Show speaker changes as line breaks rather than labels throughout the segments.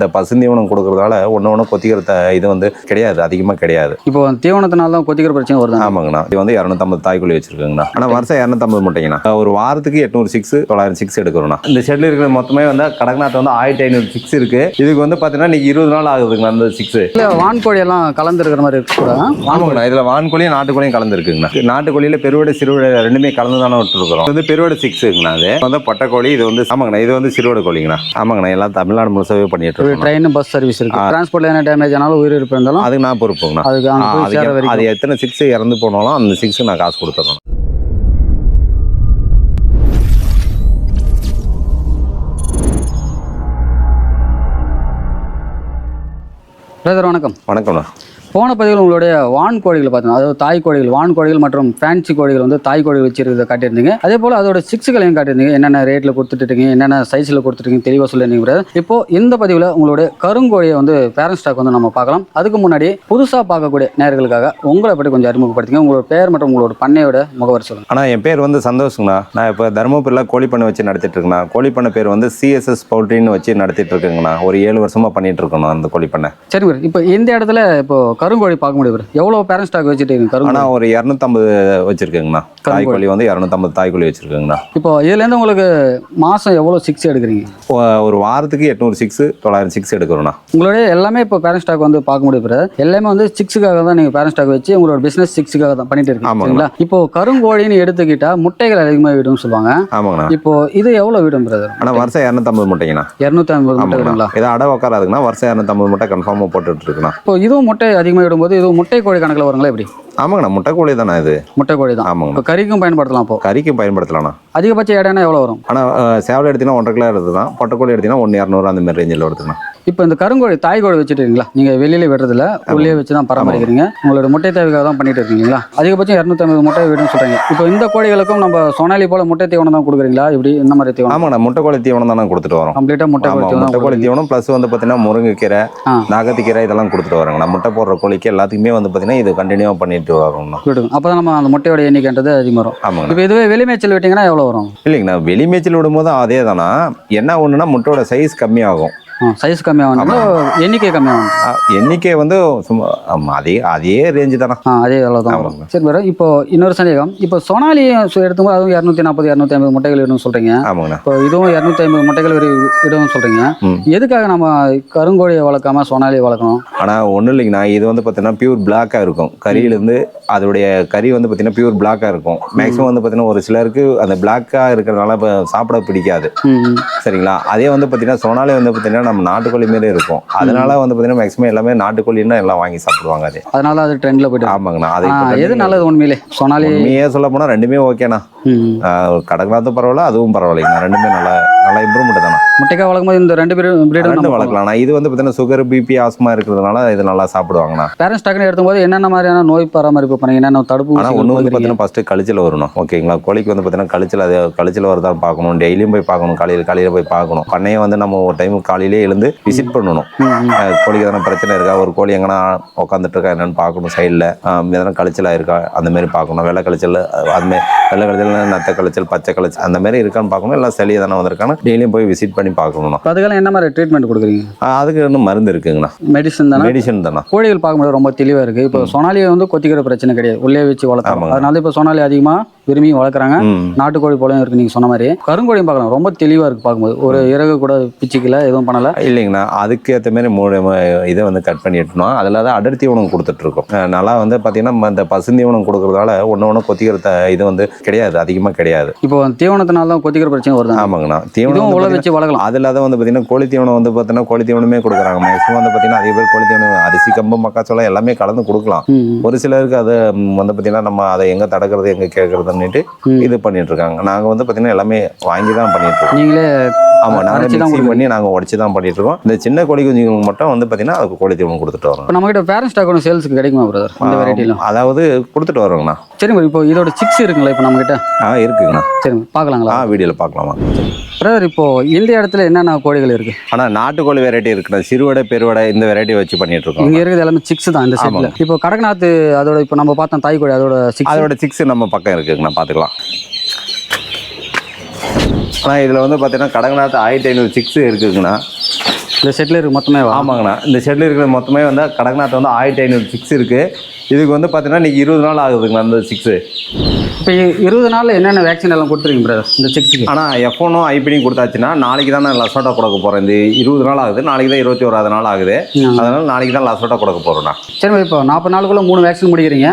இந்த பசுந்தீவனம் கொடுக்கறதால ஒன்று ஒன்று கொத்திக்கிற இது வந்து கிடையாது அதிகமாக கிடையாது.
இப்போ தீவனத்தினால தான் கொத்திக்கிற பிரச்சனை வருது
ஆமாங்கண்ணா. இது வந்து இரநூத்தம்பது தாய்க்குழி வச்சிருக்கோங்கண்ணா. ஆனால் வருஷம் இரநூத்தம்பது முட்டைங்கண்ணா. ஒரு வாரத்துக்கு எட்நூறு சிக்ஸ் தொள்ளாயிரம் சிக்ஸ் எடுக்கிறோம்ண்ணா. இந்த ஷெட்ல இருக்கிற மொத்தமே வந்து கடக்நாத்து வந்து ஆயிரத்தி ஐநூறு சிக்ஸ் இருக்கு. இதுக்கு வந்து பார்த்தீங்கன்னா இன்னைக்கு இருபது நாள் ஆகுதுங்கண்ணா அந்த சிக்ஸ்
இல்லை வான்கோழி எல்லாம் கலந்துருக்கிற மாதிரி இருக்கு
ஆமாங்கண்ணா. இதில் வான்கோழியும் நாட்டுக்கோழியும் கலந்துருக்குங்கண்ணா. நாட்டுக்கோழியில் பெருவடை சிறுவடை ரெண்டுமே கலந்து தானே விட்டுருக்குறோம். இது வந்து பெருவடை சிக்ஸுங்கண்ணா அது வந்து பட்டைக்கோழி இது வந்து ஆமாங்கண்ணா. இது வந்து சிறுவடை கோழிங்கண்ணா. ஆமாங்கண்ணா. எல்லாம் தமிழ்நாடு முழுசாவே பண்ணிட்டு
ட்ரெயின் பஸ் சர்வீஸ் இருக்கு. டிரான்ஸ்போர்ட்ல என்ன டேமேஜ் ஆனாலும் உயிர் இருப்பு இருந்தாலும்
அதுக்கு நான் பொறுப்புங்கண்ணா
அதுக்கு
அது எத்தனை சிக்ஸ் இறந்து போனாலும் அந்த சிக்ஸ் நான் காசு கொடுத்துட்றேன்
பிரதர் வணக்கம்.
வணக்கம்ண்ணா.
போன பதிவில் உங்களுடைய வான் கோழிகள் பார்த்தோம். அதாவது தாய் கோழிகள் வான் கோழிகள் மற்றும் ஃபேன்சி கோழிகள் வந்து தாய் கோழிகள் வச்சிருக்கிறத காட்டியிருந்தீங்க. அதே போல் அதோட சிக்ஸுகளையும் காட்டியிருந்தீங்க. என்னென்ன ரேட்டில் கொடுத்துட்டுருக்கீங்க என்னென்ன சைஸில் கொடுத்துருக்கீங்க தெளிவாக சொல்லியிருந்தீங்க. இப்போ இந்த பதிவில் உங்களுடைய கருங்கோழியை வந்து பேரண்ட் ஸ்டாக் வந்து நம்ம பார்க்கலாம். அதுக்கு முன்னாடி புதுசாக பார்க்கக்கூடிய நேயர்களுக்காக உங்களை பற்றி கொஞ்சம் அறிமுகப்படுத்திங்க. உங்களோட பேர் மற்றும் உங்களோட பண்ணையோட முகவரி சொல்லுங்கள்
ஆனால் என் பேர் வந்து சந்தோஷங்கண்ணா. நான் இப்போ தருமபுரியில் கோழி பண்ணை வச்சு நடத்திட்டு இருக்கேண்ணா கோழி பண்ணை பேர் வந்து சிஎஸ்எஸ் பவுல்ட்ரின்னு வச்சு நடத்திட்டு இருக்கேங்கண்ணா ஒரு ஏழு வருஷமா பண்ணிட்டு இருக்கணும் அந்த கோழி பண்ணை.
சரி. இப்போ இந்த இடத்துல இப்போ கருங்கோழி பார்க்க முடியும் bro. எவ்வளோ பேரண்ட் ஸ்டாக் வச்சுட்டு கருங்கோழி?
ஆனால் ஒரு இரநூத்தம்பது வச்சிருக்கேங்கண்ணா. தாய் கோழி வந்து இரநூத்தம்பது தாய் கோழி வச்சிருக்கேங்கண்ணா.
இப்போ இதுலேருந்து உங்களுக்கு மாதம் எவ்வளோ சிக்ஸ் எடுக்கிறீங்க?
ஒரு வாரத்துக்கு எட்நூறு சிக்ஸ் தொள்ளாயிரம் சிக்ஸ் எடுக்கிறோண்ணா
உங்களுடைய எல்லாமே இப்போ பேரண்ட் ஸ்டாக் வந்து பார்க்க முடியும் brother. எல்லாமே வந்து சிக்ஸுக்காக தான் நீங்கள் பேரண்ட் ஸ்டாக் வச்சு உங்களோட பிஸ்னஸ் சிக்ஸுக்காக தான் பண்ணிட்டு இருக்கீங்க
ஆமாங்க.
சரிங்களா? இப்போ கருங்கோழின்னு எடுத்துக்கிட்டா முட்டைகள் அதிகமாக விடும் சொல்லுவாங்க.
ஆமாங்கண்ணா.
இப்போ இது எவ்வளோ விடும் பிரதர்
ஆனால் வருஷம் இரநூத்தம்பது முட்டைங்கண்ணா.
இரநூத்தி ஐம்பது முட்டை
ஆமாங்கண்ணா.
விடுங்களா
இதை அடை உட்காராதுங்கண்ணா வருஷம் இரநூத்தம்பது முட்டை கன்ஃபார்மாக போட்டுட்டு இருக்குண்ணா.
இப்போ இதுவும் முட்டை அதிகமாக விடும்போது இது முட்டை கோழி கணக்கில் வருங்களா எப்படி?
ஆமாங்கண்ணா முட்டை கோழி தானே இது?
முட்டை கோழி தான்.
ஆமாங்கண்ணா.
இப்போ கறிக்கும் பயன்படுத்தலாம் இப்போ.
கறிக்கும் பயன்படுத்தலாம்ண்ணா.
அதிகபட்ச இடைனா எவ்வளோ வரும்?
ஆனால் சேவலை எடுத்தீங்கன்னா ஒன்றரை கிலோ எடுத்து தான் பொட்டைக்கோழி எடுத்தீங்கன்னா ஒன்று இரநூறு அந்த மாதிரி ரேஞ்சில் வருதுண்ணா
இப்போ இந்த கருங்கோழி தாய் கோழி வச்சுட்டீங்களா? நீங்கள் வெளியில விடுறதில்ல உள்ளே வச்சு தான் பராமரிக்கிறீங்க. உங்களோட முட்டை தேவைக்காக தான் பண்ணிட்டு இருக்கீங்களா? அதிகபட்சம் இரநூத்தி ஐம்பது முட்டை விடுன்னு சொல்கிறீங்க இப்போ இந்த கோழிகளுக்கும் நம்ம சொனாலி போல முட்டை தீவனம் தான் கொடுக்குறீங்களா? இப்படி இந்த மாதிரி தீவனம்?
ஆமாங்கண்ணா முட்டைக்கோழி தீவனம் தானே கொடுத்துட்டு வரோம்.
கம்ப்ளீட்டாக முட்டை கோழி
ஆமாம்
தீவனம்
முட்டைக்கோழி தீவனம் ப்ளஸ் வந்து பார்த்தீங்கன்னா முருங்கைக்கீரை. நாகத்திக்கீரை இதெல்லாம் கொடுத்துட்டு வரோங்கண்ணா. முட்டை போடுற கோழிக்கு எல்லாத்துக்குமே வந்து பார்த்தீங்கன்னா இது கண்டினியூவாக பண்ணிட்டு வரோங்கண்ணா
விடுங்க அப்போ தான் நம்ம அந்த முட்டையோட எண்ணிக்கைன்றது அதிகமாக வரும்
ஆமாங்கண்ணா
இப்போ இதுவே வெளி மேய்ச்சல் விட்டிங்கன்னா எவ்வளோ வரும்?
இல்லைங்கண்ணா வெளி மேய்ச்சல் விடும்போது அதே தானா என்ன ஒன்றுனா முட்டையோட சைஸ் கம்மியாகும்.
சைஸ் கம்மியாகும் எண்ணிக்கை கம்மியாகும்
ஆ, எண்ணிக்கை வந்து சும்மா அதே அதே ரேஞ்சு தானே.
அதே எவ்வளோ தான். சரி வேறு இப்போ இன்னொரு சந்தேகம். இப்போ சொனாலி எடுக்கும்போது அதுவும் இரநூத்தி நாற்பது இரநூத்தி ஐம்பது முட்டைகள் விடும் சொல்கிறீங்க
ஆமாங்கண்ணா.
இப்போ இதுவும் இரநூத்தி ஐம்பது முட்டைகள் விடும் சொல்கிறீங்க. எதுக்காக நம்ம கருங்கோழியை வளர்க்காம சொனாலியை வளர்க்கணும்?
ஆனால் ஒன்றும் இல்லைங்கண்ணா. இது வந்து பார்த்தீங்கன்னா பியூர் பிளாக்காக இருக்கும். கறியிலேருந்து அதோடைய கறி வந்து பார்த்தீங்கன்னா பியூர் பிளாக்காக இருக்கும். மேக்ஸிமம் வந்து பார்த்தீங்கன்னா ஒரு சிலருக்கு அந்த பிளாக்காக இருக்கிறதுனால இப்போ சாப்பிட பிடிக்காது. சரிங்களா? அதே வந்து பார்த்தீங்கன்னா சொனாலே வந்து பார்த்தீங்கன்னா நம்ம நாட்டுக்கோழி மாரி இருக்கும். அதனால வந்து பார்த்தீங்கன்னா மேக்ஸிமம் எல்லாமே நாட்டுக்கோழின்னா எல்லாம் வாங்கி சாப்பிடுவாங்க அது.
அதனால அது ட்ரெண்டில் போயிட்டு
ஆமாங்கண்ணா அது
எது நல்லது உண்மையிலே? சொனாலி
உண்மையே சொல்ல போனால் ரெண்டுமே ஓகேண்ணா.
ம்
கடற்காலத்தும் பரவாயில்ல அதுவும் பரவாயில்லைங்கண்ணா. ரெண்டுமே நல்லா நல்லா இம்ப்ரூவ்மெண்ட் தானே
முட்டைக்காய் வளர்க்கும்போது இந்த ரெண்டு பேரும்
ரெண்டு
பிரீடும்
வளர்க்கலாம். இது வந்து பார்த்தீங்கன்னா சுகர் பிபி ஆஸ்மா இருக்கிறதுனால இது நல்லா சாப்பிடுவாங்கண்ணா.
பேரண்ட்ஸ் டக்குனு எடுக்கும்போது என்னென்ன மாதிரியான நோய் பராமரிப்பு பண்ணீங்க? என்னென்ன தடுப்பு
ஆனால் ஒன்று வந்து? பார்த்தீங்கன்னா ஃபஸ்ட்டு கழிச்சல் வரணும். ஓகேங்களா? கோழிக்கு வந்து பார்த்தீங்கன்னா கழிச்சல் அது கழிச்சல் வருதான்னு பார்க்கணும். டெய்லியும் போய் பார்க்கணும். காலையில் காலையில் போய் பார்க்கணும். பண்ணையை வந்து நம்ம ஒரு டைம் காலையிலே எழுந்து விசிட் பண்ணணும். கோழிக்கு எதனா பிரச்சனை இருக்கா? ஒரு கோழி எங்கன்னா உட்காந்துட்டு இருக்கா என்னன்னு பார்க்கணும் சைடில் எதனா கழிச்சலாக இருக்கா? அந்த மாதிரி பார்க்கணும். வெள்ளை கழிச்சல் அஹ் அதுமாதிரி வெள்ளை கழிச்சல் நத்த கழிச்சல் பச்சை கழிச்சல் அந்த மாதிரி இருக்கான்னு பார்க்கணும். எல்லாம் சளி எதனா வந்திருக்கான்னு டெய்லியும் போய் விசிட் பண்ணி பார்க்கணும்
அதுக்கெல்லாம் என்ன மாதிரி ட்ரீட்மெண்ட் கொடுக்குறீங்க?
அதுக்கு இன்னும் மருந்து இருக்குங்கண்ணா.
மெடிசன் தானே?
மெடிசன் தானே
கோழிகள் பார்க்கும்போது ரொம்ப தெளிவாக இருக்குது இப்போ சொனாலியை வந்து கொத்திக்கிற பிரச்சனை கிடையாது. உள்ளே வச்சு வளர்த்தாங்க. அதனால இப்போ சொனாலி அதிகமாக விரும்பி வளர்க்குறாங்க. நாட்டுக்கோழி போலயும் இருக்கு நீங்கள் சொன்ன மாதிரி. கருங்கோழியும் பார்க்கலாம். ரொம்ப தெளிவாக இருக்குது பார்க்கும்போது. ஒரு இறகு கூட பிச்சுக்கல எதுவும் பண்ணலை.
இல்லைங்கண்ணா. அதுக்கு ஏற்ற மாதிரி மூணு இதை வந்து கட் பண்ணி எடுக்கணும் அதில் தான் அடர்த்தி உணவு கொடுத்துட்ருக்கோம் நல்லா வந்து பார்த்தீங்கன்னா இந்த பசுந்தீவனம் கொடுக்கறதால ஒன்று ஒன்று கொத்திக்கிற இது வந்து கிடையாது. அதிகமாக கிடையாது.
இப்போ தீவனத்தினால தான் கொத்திக்கிற பிரச்சனை வருது.
ஆமாங்கண்ணா. தீவனம் பார்த்தீங்கன்னா-
வச்சு வளர்க்கலாம்.
அது இல்லாத வந்து பார்த்தீங்கன்னா கோழி தீவனம் வந்து பார்த்தீங்கன்னா கோழி தீவனமே கொடுக்குறாங்க. மேக்ஸிமம் வந்து பார்த்தீங்கன்னா அதிக பேர் கோழி தீவனம் அரிசி கம்பு மக்காச்சோளம் எல்லாமே கலந்து கொடுக்கலாம். ஒரு சிலருக்கு அதை வந்து பார்த்தீங்கன்னா நம்ம அதை எங்கே தடக்கிறது எங்கே கேட்கறதுன்னுட்டு
ம்.
இது பண்ணிட்டு இருக்காங்க நாங்கள் வந்து பார்த்தீங்கன்னா எல்லாமே வாங்கி தான் பண்ணிட்டு இருக்கோம்
நீங்களே
ஆமாம் நாங்கள் மிக்ஸி பண்ணி நாங்கள் உடச்சி தான் பண்ணிட்டு இருக்கோம் இந்த சின்ன கோழி குஞ்சுங்களுக்கு மட்டும் வந்து பார்த்தீங்கன்னா அதுக்கு கோழி தீவனம் கொடுத்துட்டு வரோம்.
இப்போ நம்மகிட்ட பேரண்ட் ஸ்டாக் ஒன்று சேல்ஸுக்கு கிடைக்குமா பிரதர் இந்த வெரைட்டிலாம்
அதாவது கொடுத்துட்டு வரோங்கண்ணா.
சரிங்க. இப்போ இதோட சிக்ஸ் இருக்குங்களா இப்போ நம்மகிட்ட?
ஆ இருக்குங்கண்ணா.
சரிங்க பார்க்கலாங்களா?
ஆ வீடியோவில் பார்க்கலாமா?
பிரதர் இப்போ இந்த இடத்துல என்னென்ன கோழிகள் இருக்கு?
ஆனால் நாட்டுக்கோழி வெரைட்டி இருக்குண்ணா சிறுவடை பெருவடை இந்த வெரைட்டி வச்சு பண்ணிட்டு இருக்கோம்.
இங்க இருக்கிறது எல்லாமே சிக்ஸ் தான் இந்த செட்ல இப்போ கடக்நாத் அதோட இப்போ நம்ம பார்த்தோம் தாய் கோழி அதோட சிக்ஸ்
அதோட சிக்ஸ் நம்ம பக்கம் இருக்குங்கண்ணா பார்த்துக்கலாம். ஆனால் இதில் வந்து பார்த்தீங்கன்னா கடகநாத்து ஆயிரத்தி ஐநூறு சிக்ஸ் இருக்குங்கண்ணா.
இந்த செட்டில் இருக்கு மொத்தமே
ஆமாங்கண்ணா. இந்த ஷெட்டில் இருக்கிற மொத்தமே வந்து கடக்நாட்டில் வந்து ஆயிரத்தி ஐநூறு சிக்ஸ் இருக்குது இதுக்கு வந்து பார்த்தீங்கன்னா இன்றைக்கி இருபது நாள் ஆகுதுங்கண்ணா அந்த சிக்ஸு
இப்போ இருபது நாளில் என்னென்ன வேக்சின் எல்லாம் கொடுத்துருக்கீங்க பிரதர் இந்த சிக்ஸுக்கு
ஆனால் எஃப்ஒனும் ஐபிடியும் கொடுத்தாச்சுன்னா நாளைக்கு தான் நான் லசோட்டா கொடுக்க போகிறேன் இந்த இருபது நாள் ஆகுது நாளைக்கு தான் இருபத்தி ஓராது நாள் ஆகுது. அதனால் நாளைக்கு தான் லசோட்டா கொடுக்க போகிறேண்ணா
சரி இப்போ நாற்பது நாளுக்குள்ள மூணு வேக்சின் முடிக்கிறீங்க.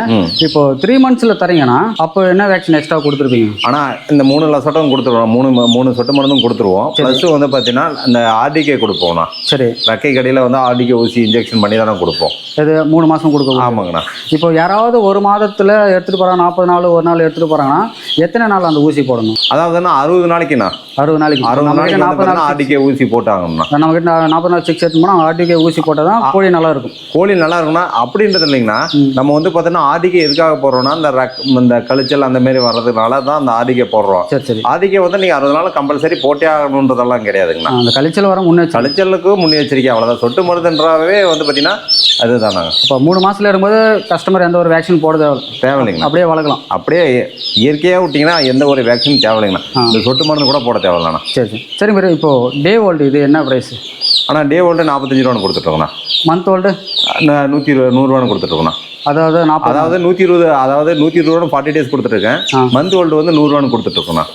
இப்போ த்ரீ மந்த்ஸில் தரீங்கன்னா அப்போ என்ன வேக்சின் எக்ஸ்ட்ரா கொடுத்துருப்பீங்க?
ஆனால் இந்த மூணு லசோட்டும் கொடுத்துருவோம். மூணு மூணு சொட்டு மருந்தும் கொடுத்துருவோம். ப்ளஸ் வந்து பார்த்தீங்கன்னா இந்த ஆர்டிகே கொடுப்போம்ண்ணா
சரி.
ரெக்கை கடையில் வந்து ஆர்டிகே ஊசி இன்ஜெக்ஷன் பண்ணி தானே கொடுப்போம்.
இது மூணு மாதம் கொடுக்க
ஆமாங்கண்ணா.
இப்போ யாராவது ஒரு மாதத்தில் எடுத்துகிட்டு போகிறாங்க நாற்பது நாள் ஒரு நாள் எடுத்துகிட்டு போகிறாங்கன்னா எத்தனை நாள் அந்த ஊசி போடணும்?
அதாவதுன்னா அறுபது நாளைக்குண்ணா.
அறுபது நாளைக்கு.
அறுபது நாளைக்கு
நாற்பது நாள்
ஆர்டிகே ஊசி போட்டாங்கண்ணா
நம்ம கிட்ட நாற்பது நாள் சிக்ஸ் எடுத்து போனால் ஆர்டிகே ஊசி போட்டால் தான் கோழி நல்லா இருக்கும்.
கோழி நல்லா இருக்குன்னா அப்படின்றது இல்லைங்கண்ணா. நம்ம வந்து பார்த்தீங்கன்னா ஆர்டிகே எதுக்காக போடுறோம்னா இந்த ரக் இந்த கழிச்சல் அந்த மாதிரி வர்றதுனால தான் அந்த ஆர்டிகே போடுறோம்.
சரி சரி.
ஆர்டிகே வந்து நீங்கள் அறுபது நாள் கம்பல்சரி போட்டே ஆகணுன்றதெல்லாம் கிடையாதுங்கண்ணா.
அந்த கழிச்சல் வர முன்னேற்றம்
கழிச்சலுக்கு முன்னெச்சரிக்கை அவ்வளோதான் சொட்டு மருந்துன்றாவே வந்து பார்த்தீங்கன்னா அதுதானாங்க
இப்போ மூணு மாசத்துல இருக்கும்போது கஸ்டமர் எந்த ஒரு வேக்சின் போட தேவை
தேவையில்லைங்கண்ணா.
அப்படியே வளர்க்கலாம்.
அப்படியே இயற்கையாக விட்டிங்கன்னா எந்த ஒரு வேக்சின் தேவையில்லைங்கண்ணா. இந்த சொட்டு மருந்து கூட போட தேவையில்லண்ணா.
சரி சரி. சரி பிறகு இப்போ டே ஓல்டு இது என்ன ப்ரைஸ்
ஆனால் டே ஓல்டு நாற்பத்தஞ்சு ரூபான்னு கொடுத்துட்ருக்கோண்ணா
மந்த் ஓல்டு
நூற்றி இருபது நூறுரூவான்னு கொடுத்துட்ருக்கோண்ணா
அதாவது நாற்பது
அதாவது நூற்றி இருபது அதாவது நூற்றி இருபது ரூபா ஃபார்ட்டி டேஸ் கொடுத்துட்ருக்கேன்
ஆ.
மந்த் ஓல்டு வந்து நூறுரூவான்னு கொடுத்துட்ருக்கோண்ணா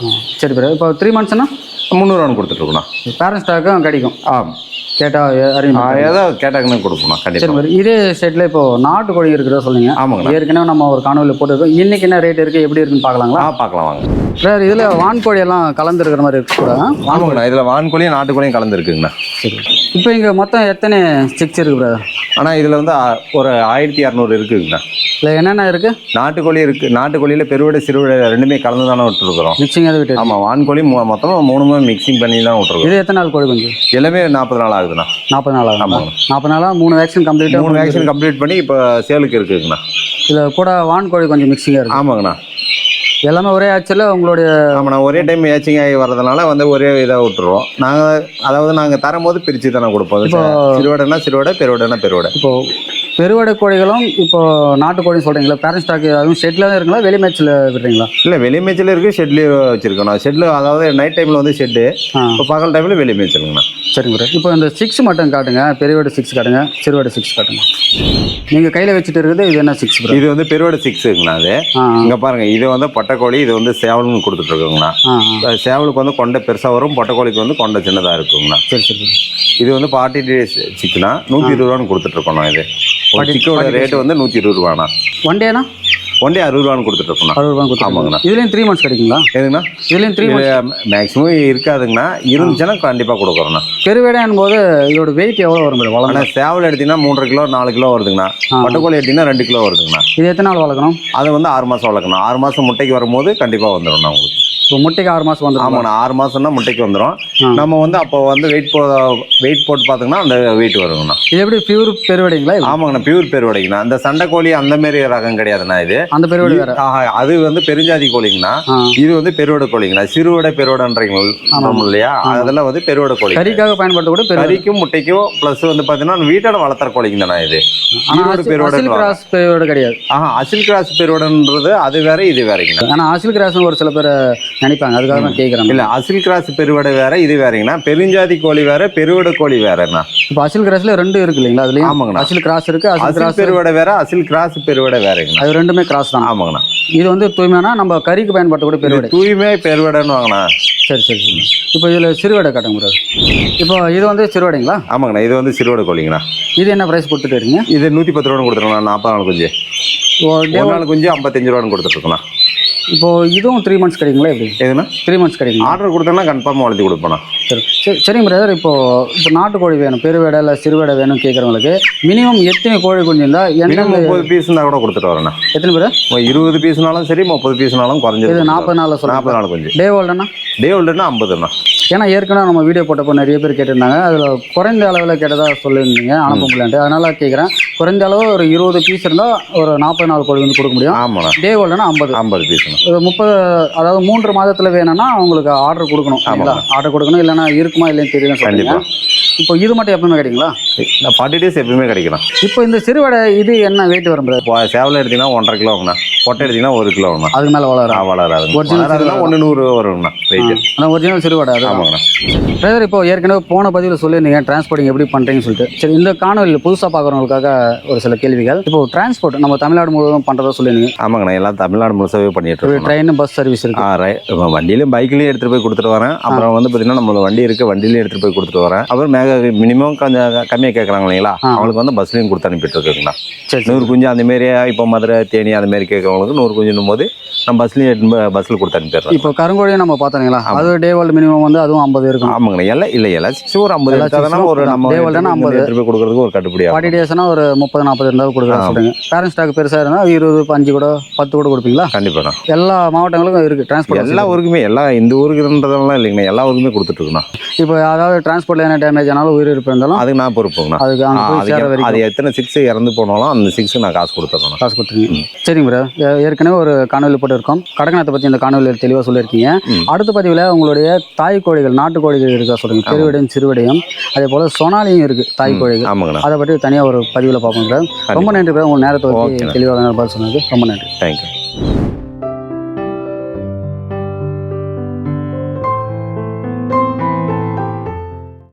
சரி பிறகு இப்போ த்ரீ மந்த்ஸ்னா
முந்நூறுவான்னு கொடுத்துட்ருக்கோண்ணா
பேரண்ட் ஸ்டாக்கும் கிடைக்கும்.
ஆ
கேட்டால்
ஏதோ கேட்டாங்கன்னு கொடுப்போண்ணா
சரி
கண்டிப்பாக
இதே செட்டில் இப்போ நாட்டு கோழி இருக்கிறதா சொன்னீங்க
ஆமாங்கண்ணா.
ஏற்கனவே நம்ம ஒரு காணொலியில் போட்டுருக்கோம். இன்னைக்கு என்ன ரேட் இருக்குது எப்படி இருக்குன்னு பார்க்கலாங்களா?
பார்க்கலாம் வாங்க.
சார் இதில் வான்கோழி எல்லாம் கலந்துருக்கிற மாதிரி இருக்கு கூட.
ஆமாங்கண்ணா இதில் வான்கோழியும் நாட்டுக்கோழியும் கலந்துருக்குங்கண்ணா.
சரி. இப்போ இங்கே மொத்தம் எத்தனை சிக்ஸ் இருக்குது பிரதர்
ஆனால் இதில் வந்து ஒரு ஆயிரத்தி இரநூறு இருக்குங்கண்ணா.
இல்லை என்னென்ன இருக்குது
நாட்டுக்கோழி இருக்குது நாட்டுக்கோழியில் பெருவிடை சிறுவிடை ரெண்டுமே கலந்து தானே விட்டுருக்குறோம்.
மிக்சிங் எதுவும் விட்டு
ஆமாம் வான்கோழி மொத்தமாக மூணுமே மிக்சிங் பண்ணி தான் விட்டுருக்கோம்
இது எத்தனை நாள் கோழி குஞ்சு?
எல்லாமே நாற்பது நாள் ஆகுதுண்ணா.
நாற்பது நாள் ஆகும்
ஆமாங்க.
நாற்பது நாளாக மூணு வேக்சின் கம்ப்ளீட்டாக
மூணு வேக்சின் கம்ப்ளீட் பண்ணி இப்போ சேலுக்கு இருக்குங்கண்ணா.
இதில் கூட வான் கோழி கொஞ்சம் மிக்சிங்காக இருக்குது
ஆமாங்கண்ணா.
எல்லாமே ஒரே ஆட்சியில் உங்களுடைய
ஆமாண்ணா ஒரே டைம் மேட்சிங் ஆகி வர்றதுனால வந்து ஒரே இதாக விட்டுருவோம். நாங்கள் அதாவது நாங்கள் தரும்போது பிரித்து தானே கொடுப்போம். சிறுவடைனா சிறுவடை பெருவடைனா பெருவடை.
இப்போ பெருவடை கோழிகளும் இப்போ நாட்டு கோழின்னு சொல்கிறீங்களா பேரண்ட் ஸ்டாக் அதுவும் ஷெட்டில் தான் இருக்குங்களா? வெளி மேட்ச்சில் விடுறீங்களா?
இல்லை வெளி மேய்ச்சல் இருக்குது ஷெட்லேயும் வச்சுருக்கோம். நான் ஷெட்டில் அதாவது நைட் டைமில் வந்து ஷெட்டு இப்போ பகல் டைமில் வெளி மேய்ச்சலுங்கண்ணா
சரிங்க இப்போ இந்த சிக்ஸ் மட்டும் காட்டுங்க. பெரியவடை சிக்ஸ் காட்டுங்க. சிறுவடை சிக்ஸ் காட்டுங்க. நீங்கள் கையில் வச்சுட்டு இருக்குது இது என்ன சிக்ஸ்
இது வந்து பெருவடை சிக்ஸுங்கண்ணா அது. இங்கே பாருங்கள் இது வந்து பொட்டைக்கோழி இது வந்து சேவலுன்னு கொடுத்துட்ருக்கோங்கண்ணா சேவலுக்கு வந்து கொண்டை பெருசாக வரும் பொட்டைக்கோழிக்கு வந்து கொண்டை சின்னதாக இருக்குங்கண்ணா
சரி சரி.
இது வந்து ஃபார்ட்டி டேஸ் சிக்கனா நூற்றி இருபது ரூபான்னு கொடுத்துட்ருக்கோண்ணா இது. ஒரு சிக்கோட ரேட்டு வந்து நூற்றி இருபது ரூபாண்ணா.
ஒன் டேனா
ஒன் டே அறுபது ரூபான்னு கொடுத்துட்ருக்கோண்ணா
அறுபது ரூபா
ஆமாங்கண்ணா.
இதுலேயும் த்ரீ மந்த்ஸ் கிடைக்குங்களா?
எதுங்கண்ணா?
இதுலேயும் த்ரீ மந்த்ஸ்
மேக்ஸிமம் இருக்காதுங்கண்ணா. இருந்துச்சுன்னா கண்டிப்பாக கொடுக்குறோண்ணா.
பெருவேடைன் போது இதோட வெயிட் எவ்வளோ வரும் வளர்ந்து?
ஆனால் சேவல் எடுத்தீங்கன்னா மூன்றரை கிலோ நாலு கிலோ வருதுங்கண்ணா. பட்டுக்கோழி எடுத்தீங்கன்னா ரெண்டு கிலோ வருதுங்கண்ணா.
இது எத்தனை நாள் வளர்க்கணும்?
அது வந்து ஆறு மாதம் வளர்க்கணும். ஆறு மாதம் முட்டைக்கு வரும்போது கண்டிப்பாக வந்துடும்ண்ணா உங்களுக்கு.
இப்போ முட்டைக்கு ஆறு மாதம் வந்துடும்
ஆமாண்ணா ஆறு மாதம்னா முட்டைக்கு வந்துடும். நம்ம வந்து அப்போ வந்து வெயிட் போ வெயிட் போட்டு பார்த்தோங்கன்னா அந்த வெயிட் வருங்கண்ணா.
இது எப்படி பியூர் பெருவடைங்களா?
ஆமாங்கண்ணா பியூர் பெருவடைங்கண்ணா. அந்த சண்டை கோழி அந்த மாதிரி ரகம் கிடையாதுண்ணா இது.
அந்த பெருவடை
அது வந்து பெருஞ்சாதி கோழிங்கண்ணா. இது வந்து பெருவடை கோழிங்கண்ணா. சிறுவடை பெருவடைன்றீங்க இல்லையா? அதெல்லாம் வந்து பெருவடை கோழி.
கறிக்காக பயன்படுத்தக்கூடிய பெருவடை.
கறிக்கும் முட்டைக்கும் ப்ளஸ் வந்து பார்த்தீங்கன்னா வீட்டோட வளர்த்துற கோழிங்க தானே இது ஈரோடு
அசில் கிராஸ் பெருவடை கிடையாது.
ஆஹா அசில் கிராஸ் பெருவடைன்றது அது வேற இது வேறங்கண்ணா.
ஆனால் அசில் கிராஸ்னு ஒரு சில பேர் நினைப்பாங்க. அதுக்காக தான் கேட்குறாங்க
இல்ல அசில் கிராஸ் பெருவடை வேற இது வேறங்கண்ணா பெருஞ்சாதி கோழி வேற பெருவடை கோழி வேறண்ணா.
இப்போ அசில் கிராஸ்ல ரெண்டு இருக்கு இல்லைங்களா அதுலயும்?
ஆமாங்கண்ணா.
அசில் கிராஸ் இருக்கு அசில் கிராஸ்
பெருவடை வேற அசில் கிராஸ் பெருவடை வேறங்கண்ணா
அது ரெண்டுமே கிராஸ் தான்.
ஆமாங்கண்ணா.
இது வந்து தூய்மையான நம்ம கறிக்கு பயன்படுத்தக்கூடிய பெருவடை.
தூய்மை பெருவடைன்னு வாங்கண்ணா.
சரி சரி சரி. இப்போ இதில் சிறுவடை காட்டுங்க ப்ரோ இப்போ இது வந்து சிறுவடைங்களா?
ஆமாங்கண்ணா இது வந்து சிறுவடை கோழிங்கண்ணா.
இது என்ன ப்ரைஸ் கொடுத்துட்டு இருக்கீங்க
இது நூற்றி பத்து ரூபான்னு கொடுத்துருக்கோண்ணா நாற்பது நாள் குஞ்சு. ஒரு நாள் குஞ்சு ஐம்பத்தஞ்சு ரூபான்னு கொடுத்துட்ருக்கோண்ணா.
இப்போ இதுவும் த்ரீ மந்த்ஸ் கிடைக்குங்களா எப்படி?
எதுண்ணா
த்ரீ மந்த்ஸ் கிடைக்குங்களா
ஆர்டர் கொடுத்தோன்னா கன்ஃபார்மாக வளர்த்தி கொடுப்போண்ணா
சரி சரி சரிங்க பிரதர் இப்போ இப்போ நாட்டுக்கோழி வேணும் பெருவேடை இல்லை சிறுவேடை வேணும் கேட்குறவங்களுக்கு மினிமம் எத்தனை கோழி குஞ்சு இருந்தால்
மினிமம்
எந்தெந்த
முப்பது பீஸ் இருந்தால் கூட கொடுத்துட்டு வரேண்ணா.
எத்தனை பேர்
இருபது பீஸ்னாலும் சரி முப்பது பீஸ்னாலும்
இது
குறைஞ்சது
நாற்பது நாளில் சொல்லுங்கள்
நாற்பது நாள் குஞ்சு.
டே ஓல்டுனா
டே ஓல்டுனா ஐம்பதுண்ணா.
ஏன்னா ஏற்கனவே நம்ம வீடியோ போட்டப்போ நிறைய பேர் கேட்டிருந்தாங்க. அதில் குறைந்த அளவில் கேட்டதா சொல்லியிருந்தீங்க அனுப்ப முடியலன்ட்டு. அதனால கேட்குறேன் குறைந்த அளவு ஒரு இருபது பீஸ் இருந்தால் ஒரு நாற்பது நாள் கோழி வந்து கொடுக்க முடியும்.
ஆமாண்ணா.
டே ஓல்டுனா ஐம்பது.
ஐம்பது
ஒரு முப்பது அதாவது மூன்று மாதத்தில் வேணும்னா அவங்களுக்கு ஆர்டர் கொடுக்கணும் இல்லைங்களா? ஆர்டர் கொடுக்கணும் இல்லைன்னா ஏன்னா இருக்குமா இல்லைன்னு தெரியல சொல்றீங்க. இப்போ இது மட்டும் எப்பவுமே கிடைக்குங்களா?
இந்த ஃபார்ட்டி டேஸ் எப்பயுமே கிடைக்கணும்
இப்போ இந்த சிறுவடை இது என்ன வெயிட் வரும்?
இப்போ சேவல் எடுத்தீங்கன்னா ஒன்றரை கிலோ வாங்கண்ணா பொட்டை எடுத்தீங்கன்னா ஒரு கிலோ வாங்கண்ணா
அதுக்கு மேலே வளரும்
ஆ வளராது வளராதுன்னா ஒன்று நூறு வருங்கண்ணா வெயிட்
அதான் ஒரிஜினல் சிறுவடை அது
ஆமாங்கண்ணா.
பிரதர் இப்போ ஏற்கனவே போன பதிவில் சொல்லியிருந்தீங்க டிரான்ஸ்போர்ட்டிங் எப்படி பண்ணுறீங்கன்னு சொல்லிட்டு. சரி இந்த காணொலியில் புதுசாக பார்க்குறவங்களுக்காக ஒரு சில கேள்விகள். இப்போ டிரான்ஸ்போர்ட் நம்ம தமிழ்நாடு முழுவதும் பண்ணுறதா சொல்லியிருந்தீங்க
ஆமாங்கண்ணா எல்லாம் தமிழ்நாடு முழுசாவே பண்ணிட்டு இருக்கோம்
ட்ரெயின் பஸ் சர்வீஸ் இருக்கு.
வண்டியிலையும் பைக்லேயும் எடுத்துகிட்டு போய் கொடுத்துட்டு வரேன். அப்புறம் வந்து பார்த்தீங்கன்னா நம்மள வண்டி இருக்குது வண்டியிலையும் எடுத்துகிட்டு போய் கொடுத்துட்டு வரேன். அப்புறம் மேக மினிமம் கொஞ்சம் கம்மியாக கேட்குறாங்க இல்லைங்களா. அவங்களுக்கு வந்து பஸ்லையும் கொடுத்து அனுப்பிட்டு இருக்குங்கண்ணா.
சரி
நூறு குஞ்சு அந்த மாரி இப்போ மதுரை தேனி அந்த மாதிரி கேட்குறவங்களுக்கு நூறு குஞ்சுன்னும் போது நம்ம பஸ்லையும் பஸ்ஸில் கொடுத்து அனுப்பிடுறோம்
இப்போ கருங்கோழியும் நம்ம பார்த்தோங்களா அது டே வேர்ல்டு மினிமம் வந்து அதுவும் ஐம்பது இருக்கும்.
ஆமாங்கண்ணா. எல்லாம் இல்லை எல்லாம் ஒரு ஐம்பது
six
ஒரு. நம்ம
day old னா 50.
எடுத்துட்டு போய் கொடுக்குறதுக்கு ஒரு கட்டுப்படி
ஃபார்ட்டி டேஸ்னா ஒரு முப்பது நாற்பது இருந்தாலும் கொடுக்குறா
ஆ.
சொல்றீங்க பேரண்ட் ஸ்டாக் பெருசாக இருந்தால் இருபது அஞ்சு கூட பத்து கூட கொடுப்பீங்களா?
கண்டிப்பாண்ணா.
எல்லா மாவட்டங்களுக்கும் இருக்குது டிரான்ஸ்போர்ட்
எல்லா ஊருக்குமே எல்லா இந்த ஊருக்குன்றதெல்லாம் இல்லைங்கண்ணா. எல்லா ஊருக்குமே கொடுத்துட்டு இருக்கோண்ணா
இப்போ அதாவது டிரான்ஸ்போர்ட்ல என்ன டேமேஜ் ஆனாலும் உயிர் இருந்தாலும்
அதுக்கு நான் பொறுப்புங்கண்ணா
அதுக்கு அங்கே போய் சேர
அதுக்கு
வரைக்கும்.
அது எத்தனை சிக்ஸ் இறந்து போனாலும் அந்த சிக்ஸ் நான் காசு கொடுத்துட்றேன்
காசு கொடுத்துருங்க சரிங்க ப்ரோ ஏற்கனவே ஒரு காணொலி போட்டு இருக்கோம் கடகநாத்தை பற்றி இந்த காணொலியில் தெளிவாக சொல்லியிருக்கீங்க. அடுத்த பதிவில் உங்களுடைய தாய் கோழிகள் நாட்டு கோழிகள் இருக்கா சொல்றீங்க பெருவிடையும் சிறுவிடையும் அதே போல் சொனாலியும் இருக்குது தாய் கோழிகள்.
ஆமாங்கண்ணா.
அதை பற்றி தனியாக ஒரு பதிவில் பார்ப்போம் ரொம்ப நன்றி சார் உங்கள் நேரத்தை
ஓகேண்ணா.
தெளிவாக பதில் சொன்னது ரொம்ப நன்றி.
தேங்க்யூ